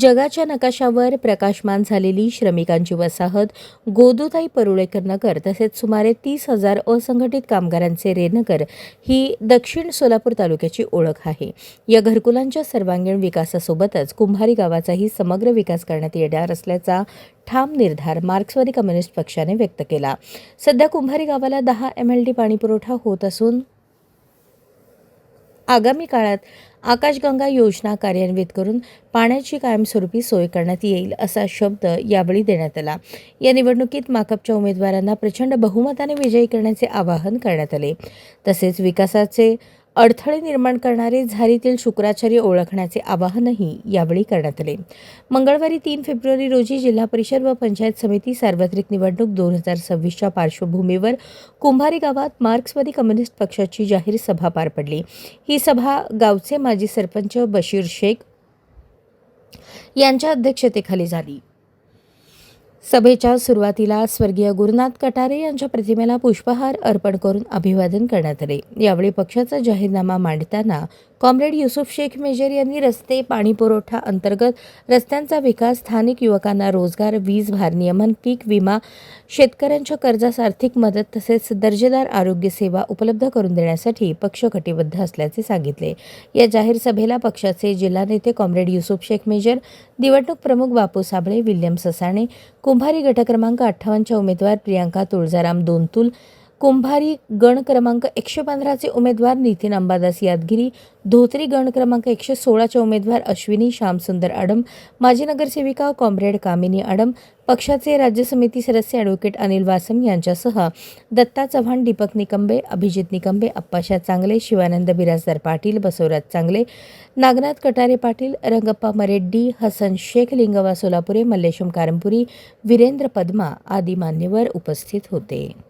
जगाच्या नकाशावर प्रकाशमान झालेली श्रमिकांची वसाहत गोदूताई परुळेकर नगर तसेच सुमारे तीस हजार असंघटित कामगारांचे रेनगर ही दक्षिण सोलापूर तालुक्याची ओळख आहे. या घरकुलांच्या सर्वांगीण विकासासोबतच कुंभारी गावाचाही समग्र विकास करण्यात येणार असल्याचा ठाम निर्धार मार्क्सवादी कम्युनिस्ट पक्षाने व्यक्त केला. सध्या कुंभारी गावाला दहा एम एल डी पाणीपुरवठा होत असून आगामी काळात आकाशगंगा योजना कार्यान्वित करून पाण्याची कायमस्वरूपी सोय करण्यात येईल असा शब्द यावेळी देण्यात आला. या निवडणुकीत माकपच्या उमेदवारांना प्रचंड बहुमताने विजयी करण्याचे आवाहन करण्यात आले. तसेच विकासाचे अडथळे निर्माण करणारे झारीतील शुक्राचार्य ओळखण्याचे आवाहनही यावेळी करण्यात आले. मंगळवारी तीन फेब्रुवारी रोजी जिल्हा परिषद व पंचायत समिती सार्वत्रिक निवडणूक दोन हजार सव्वीसच्या पार्श्वभूमीवर कुंभारी गावात मार्क्सवादी कम्युनिस्ट पक्षाची जाहीर सभा पार पडली. ही सभा गावचे माजी सरपंच बशीर शेख यांच्या अध्यक्षतेखाली झाली. सभेच्या सुरुवातीला स्वर्गीय गुरुनाथ कटारे यांच्या प्रतिमेला पुष्पहार अर्पण करून अभिवादन करण्यात आले. यावेळी पक्षाचा जाहीरनामा मांडताना कॉम्रेड युसुफ शेख मेजर यांनी रस्ते पाणी पुरवठा अंतर्गत रस्त्यांचा विकास स्थानिक युवकांना रोजगार वीज भार नियमन पीक विमा शेतकऱ्यांच्या कर्जास आर्थिक मदत तसेच दर्जेदार आरोग्य सेवा उपलब्ध करून देण्यासाठी पक्ष कटिबद्ध असल्याचे सांगितले. या जाहीर सभेला पक्षाचे जिल्हा नेते कॉम्रेड युसुफ शेख मेजर निवडणूक प्रमुख बापू साबळे विल्यम ससाणे कुंभारी गट क्रमांक अठ्ठावन्नच्या उमेदवार प्रियांका तुळजाराम दोनतुल कुंभारी गण क्रमांक एकशे पंधराचे उमेदवार नितीन अंबादास यादगिरी धोत्री गण क्रमांक एकशे सोळाचे उमेदवार अश्विनी श्यामसुंदर आडम माजी नगरसेविका कॉम्रेड कामिनी आडम पक्षाचे राज्य समिती सदस्य ॲडव्होकेट अनिल वासम यांच्यासह दत्ता चव्हाण दीपक निकंबे अभिजित निकंबे अप्पाशा चांगले शिवानंद बिराजदार पाटील बसवराज चांगले नागनाथ कटारे पाटील रंगप्पा मरेड्डी हसन शेख लिंगवा सोलापुरे मल्लेशम कारंपुरी वीरेंद्र पद्मा आदी मान्यवर उपस्थित होते.